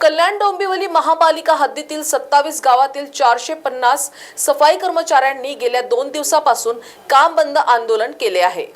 कल्याण डोंबिवली महापालिका हद्दीतील सत्तावीस गावातील चारशे पन्नास सफाई कर्मचाऱ्यांनी गेल्या दोन दिवसापासून काम बंद आंदोलन केले आहे.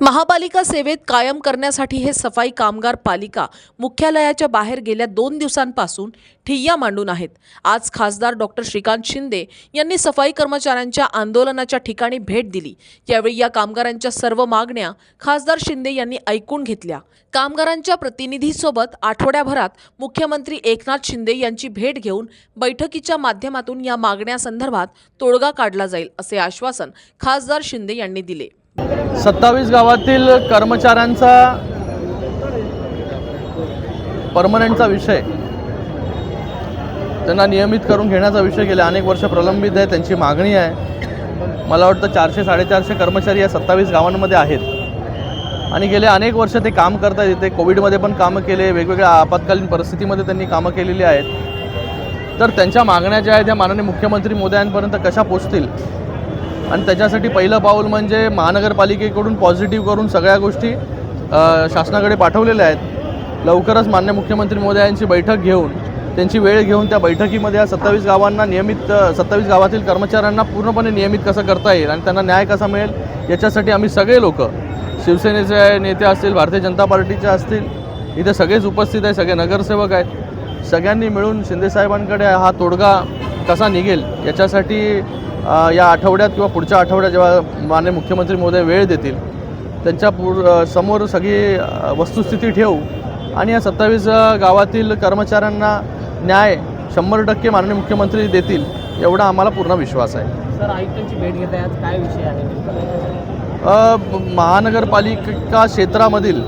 महापालिका सेवेत कायम करण्यासाठी हे सफाई कामगार पालिका मुख्यालयाच्या बाहेर गेल्या दोन दिवसांपासून ठिय्या मांडून आहेत. आज खासदार डॉक्टर श्रीकांत शिंदे यांनी सफाई कर्मचाऱ्यांच्या आंदोलनाच्या ठिकाणी भेट दिली. यावेळी या कामगारांच्या सर्व मागण्या खासदार शिंदे यांनी ऐकून घेतल्या. कामगारांच्या प्रतिनिधीसोबत आठवड्याभरात मुख्यमंत्री एकनाथ शिंदे यांची भेट घेऊन बैठकीच्या माध्यमातून या मागण्यासंदर्भात तोडगा काढला जाईल असे आश्वासन खासदार शिंदे यांनी दिले. सत्तावीस गावातील कर्मचाऱ्यांचा परमनंटचा विषय त्यांना नियमित करून घेण्याचा विषय गेल्या अनेक वर्ष प्रलंबित आहे त्यांची मागणी आहे. मला वाटतं चारशे साडेचारशे कर्मचारी या सत्तावीस गावांमध्ये आहेत. आणि गेले अनेक वर्ष ते काम करतात इथे. कोविडमध्ये पण कामं केले वेगवेगळ्या आपत्कालीन परिस्थितीमध्ये त्यांनी कामं केलेली आहेत. तर त्यांच्या मागण्या ज्या आहेत त्या माननीय मुख्यमंत्री मोदयांपर्यंत कशा पोचतील? आणि त्याच्यासाठी पहिलं पाऊल म्हणजे महानगरपालिकेकडून पॉझिटिव्ह करून सगळ्या गोष्टी शासनाकडे पाठवलेल्या आहेत. लवकरच मान्य मुख्यमंत्री मोदयांची बैठक घेऊन त्यांची वेळ घेऊन त्या बैठकीमध्ये या सत्तावीस गावांना नियमित सत्तावीस गावातील कर्मचाऱ्यांना पूर्णपणे नियमित कसं करता येईल आणि त्यांना न्याय कसा मिळेल याच्यासाठी आम्ही सगळे लोक शिवसेनेचे नेते असतील भारतीय जनता पार्टीचे असतील इथे सगळेच उपस्थित आहे सगळे नगरसेवक आहेत. सगळ्यांनी मिळून शिंदेसाहेबांकडे हा तोडगा कसा निघेल याच्यासाठी या आठवड्यात किंवा पुढच्या आठवड्यात जेव्हा माननीय मुख्यमंत्री महोदय वेळ देतील त्यांच्या पुर समोर सगळी वस्तुस्थिती ठेवू आणि या सत्तावीस गावातील कर्मचाऱ्यांना न्याय शंभर टक्के माननीय मुख्यमंत्री देतील. एवढा आम्हाला पूर्ण विश्वास आहे. सर आयुक्तांची भेट घेत आहे आज काय विषय आहे नेमका? अ, महानगरपालिका क्षेत्रामधील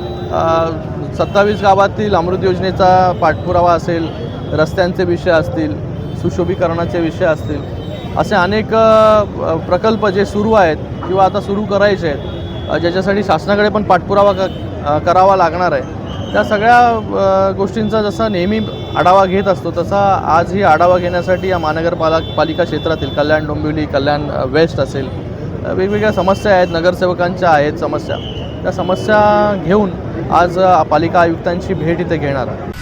सत्तावीस गावातील अमृत योजनेचा पाठपुरावा असेल रस्त्यांचे विषय असतील सुशोभीकरणाचे विषय असतील असे अनेक अ, प्रकल्प जे सुरू आहेत किंवा आता सुरू करायचे आहेत अ, ज्याच्यासाठी शासनाकडे पण पाठपुरावा क अ, करावा लागणार आहे. त्या सगळ्या गोष्टींचा जसा नेहमी आढावा घेत असतो तसा आजही आढावा घेण्यासाठी या महानगरपाला पालिका क्षेत्रातील कल्याण डोंबिवली कल्याण वेस्ट असेल वेगवेगळ्या समस्या आहेत नगरसेवकांच्या आहेत समस्या. त्या समस्या घेऊन आज पालिका आयुक्तांची भेट इथे घेणार आहे.